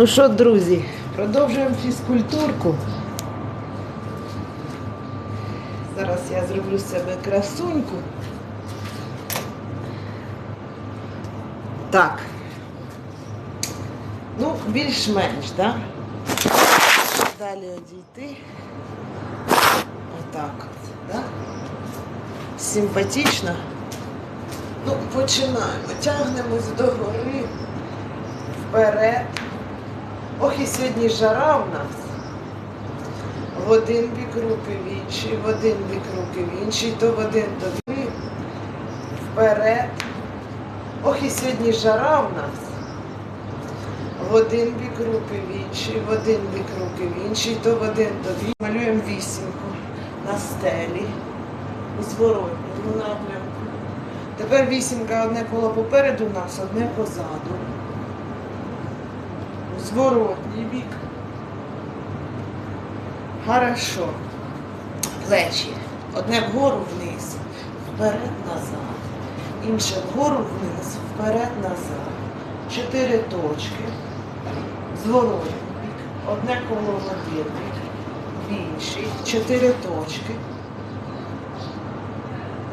Ну що, друзі, продовжуємо фізкультурку. Зараз я зроблю себе красуньку. Так. Ну, більш-менш, так? Далі одійти. Отак от, так? Симпатично. Ну, починаємо. Тягнемось догори, вперед. Ох, і сьогодні жара у нас. В один бік руки в інший, в один бік руки в інший, то в один, то в. Вперед. Ох, і сьогодні жара у нас. В один бік руки в інший, в один бік руки в інший, то в один, то в. Малюємо вісімку на стелі у зворотньому напрямку. Тепер вісімка одне коло попереду нас, одне позаду. Зворотній бік. Хорошо. Плечі. Одне вгору вниз, вперед назад. Інше вгору вниз, вперед назад. Чотири точки. Зворотній бік. Одне коло в один бік. В інший. Чотири точки.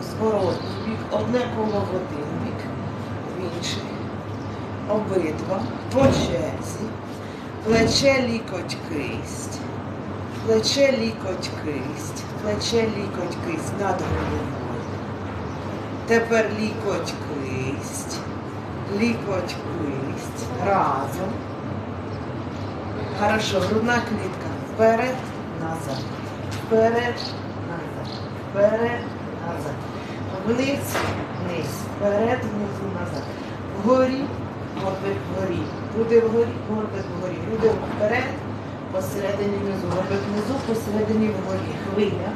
Зворотній бік. Одне коло в один бік. В інший. Обидва. По черзі. Плече лікоть кисть. Плече лікоть кисть. Плече лікоть кисть над головою. Тепер лікоть кисть. Лікоть кисть. Разом. Хорошо, грудна клітка. Вперед, назад. Вперед, назад. Вперед, назад. Вниз, вниз. Вперед, внизу, назад. Вгорі, горбик вгорі. Буде вгорі, горбик вгорі. Буде вперед, посередині внизу. Горбик внизу, посередині вгорі. Хвиля.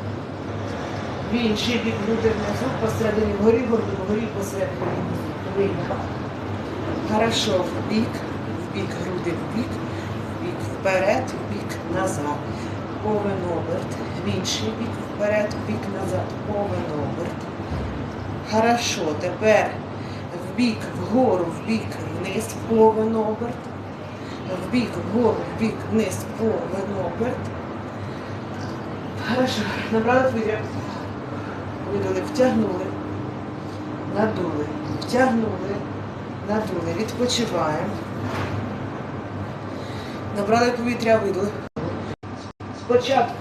В інший бік груди внизу, посередині вгорі, горбик вгорі, посередині внизу. Хвиля. Хорошо, в бік, в бік, груди в бік, в бік вперед, в бік назад. Повен оберт, в інший бік, вперед, в бік назад, повен оберт. Хорошо, тепер в бік, вгору, в бік, вниз, повен оберт. В бік, вгору, в бік, вниз, повен оберт. Хорошо, набрали повітря. Видали, втягнули, надули, втягнули, надули, відпочиваємо. Набрали повітря, видали. Спочатку